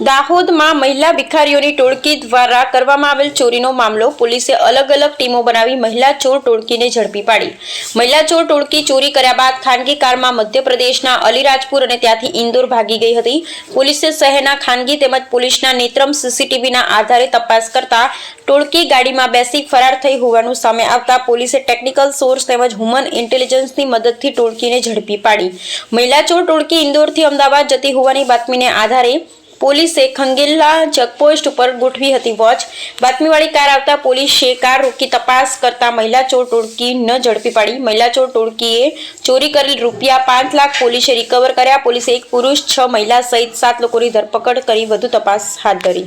દાહોદમાં મહિલા ભિખારીઓની ટોળકી દ્વારા કરવામાં આવેલ ચોરીનો મામલો પોલીસે અલગ અલગ ટીમો બનાવી મહિલા ચોર ટોળકીને ઝડપી પાડી. મહિલા ચોર ટોળકી ચોરી કર્યા બાદ ખાનગી કારમાં મધ્યપ્રદેશના અલીરાજપુર અને ત્યાંથી ઇન્દોર ભાગી ગઈ હતી. પોલીસે શહેરના ખાનગી તેમજ પોલીસના નેત્રમ સીસીટીવીના આધારે તપાસ કરતા ટોળકી ગાડીમાં બેસી ફરાર થઈ હોવાનું સામે આવતા પોલીસે ટેકનિકલ સોર્સ તેમજ હ્યુમન ઇન્ટેલિજન્સની મદદથી ટોળકીને ઝડપી પાડી. મહિલા ચોર ટોળકી ઇન્દોરથી અમદાવાદ જતી હોવાની બાતમીને આધારે પોલીસે ખંગેલા ચેકપોસ્ટ ઉપર ગોઠવી હતી વોચ. બાતમીવાળી કાર આવતા પોલીસે કાર રોકી તપાસ કરતા મહિલા ચોર ટોળકી ન ઝડપી પાડી. મહિલા ચોર ટોળકીએ ચોરી કરેલ રૂપિયા પાંચ લાખ પોલીસે રિકવર કર્યા. પોલીસે એક પુરુષ છ મહિલા સહિત સાત લોકોની ધરપકડ કરી વધુ તપાસ હાથ ધરી.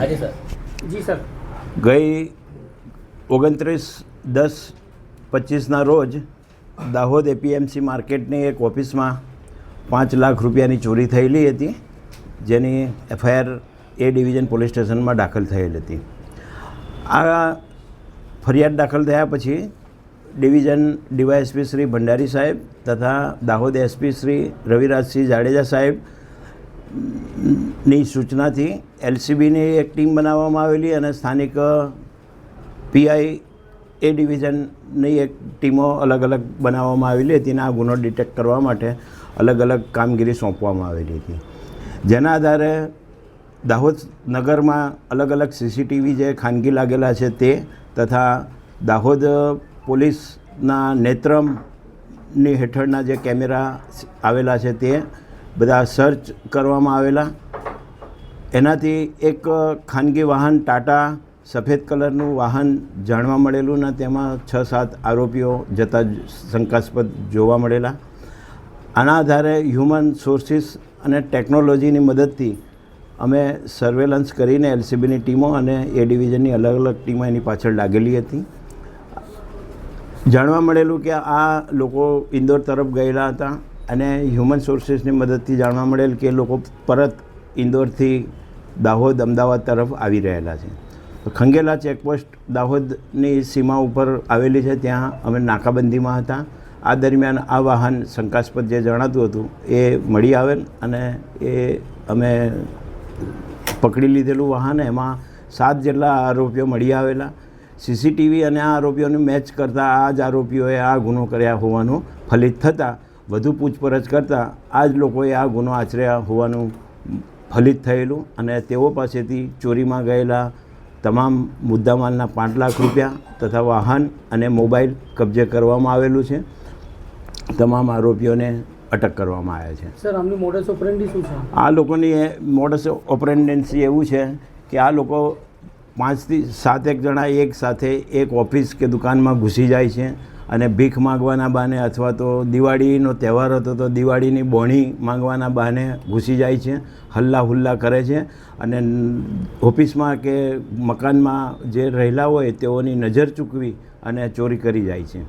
હાજી સર. જી સર. ગઈ ઓગણત્રીસ દસ પચીસના રોજ દાહોદ એપીએમસી માર્કેટની એક ઓફિસમાં પાંચ લાખ રૂપિયાની ચોરી થયેલી હતી. જેની એફઆઈઆર એ ડિવિઝન પોલીસ સ્ટેશનમાં દાખલ થયેલ હતી. આ ફરિયાદ દાખલ થયા પછી ડિવિઝન ડીવાયએસપી શ્રી ભંડારી સાહેબ તથા દાહોદ એસપી શ્રી રવિરાજસિંહ જાડેજા સાહેબની સૂચનાથી એલસીબીની એક ટીમ બનાવવામાં આવેલી અને સ્થાનિક પીઆઈ એ ડિવિઝનની એક ટીમો અલગ અલગ બનાવવામાં આવેલી હતી અને આ ગુનો ડિટેક્ટ કરવા માટે અલગ અલગ કામગીરી સોંપવામાં આવેલી હતી. જેના આધારે દાહોદ નગરમાં અલગ અલગ સીસીટીવી જે ખાનગી લાગેલા છે તે તથા દાહોદ પોલીસના નેત્રમની હેઠળના જે કેમેરા આવેલા છે તે બધા સર્ચ કરવામાં આવેલા. એનાથી એક ખાનગી વાહન ટાટા સફેદ કલરનું વાહન જાણવા મળેલું ને તેમાં છ સાત આરોપીઓ જતા શંકાસ્પદ જોવા મળેલા. આના આધારે હ્યુમન સોર્સિસ અને ટેકનોલોજીની મદદથી અમે સર્વેલન્સ કરીને એલસીબીની ટીમો અને એ ડિવિઝનની અલગ અલગ ટીમો એની પાછળ લાગેલી હતી. જાણવા મળેલું કે આ લોકો ઇન્દોર તરફ ગયેલા હતા અને હ્યુમન સોર્સિસની મદદથી જાણવા મળેલ કે લોકો પરત ઇન્દોરથી દાહોદ અમદાવાદ તરફ આવી રહેલા છે. ખંગેલા ચેકપોસ્ટ દાહોદની સીમા ઉપર આવેલી છે, ત્યાં અમે નાકાબંધીમાં હતા. આ દરમિયાન આ વાહન શંકાસ્પદ જે જણાતું હતું, એ મળી આવેલ અને એ અમે પકડી લીધેલું વાહન. એમાં સાત જેટલા આરોપીઓ મળી આવેલા. સીસીટીવી અને આ આરોપીઓને મેચ કરતાં આ જ આરોપીઓએ આ ગુનો કર્યા હોવાનું ફલિત થતાં, વધુ પૂછપરછ કરતાં આ જ લોકોએ આ ગુનો આચર્યા હોવાનું ફલિત થયેલું અને તેઓ પાસેથી ચોરીમાં ગયેલા તમામ મુદ્દામાલના પાંચ લાખ રૂપિયા તથા વાહન અને મોબાઈલ કબજે કરવામાં આવેલું છે. તમામ આરોપીઓને અટક કરવામાં આવ્યા છે. સર આમનું મોડસ ઓપરેન્ડી શું છે? આ લોકોની મોડસ ઓપરેન્ડન્સી એવું છે કે આ લોકો પાંચથી સાતેક જણા એક સાથે એક ઓફિસ કે દુકાનમાં ઘૂસી જાય છે અને ભીખ માગવાના બહાને અથવા તો દિવાળીનો તહેવાર હતો તો દિવાળીની બોણી માંગવાના બહાને ઘૂસી જાય છે હલ્લા હુલ્લા કરે છે અને ઓફિસમાં કે મકાનમાં જે રહેલા હોય તેઓની નજર ચૂકવી અને ચોરી કરી જાય છે.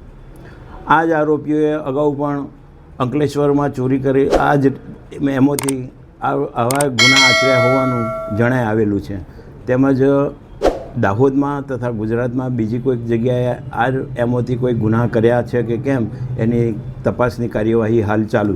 આ જ આરોપીઓએ અગાઉ પણ અંકલેશ્વરમાં ચોરી કરી. આ જ એમોથી આવા ગુના આચર્યા હોવાનું જણાય આવેલું છે. તેમજ દાહોદમાં તથા ગુજરાતમાં બીજી કોઈક જગ્યાએ આ એમોથી કોઈ ગુના કર્યા છે કે કેમ? એની તપાસની કાર્યવાહી હાલ ચાલુ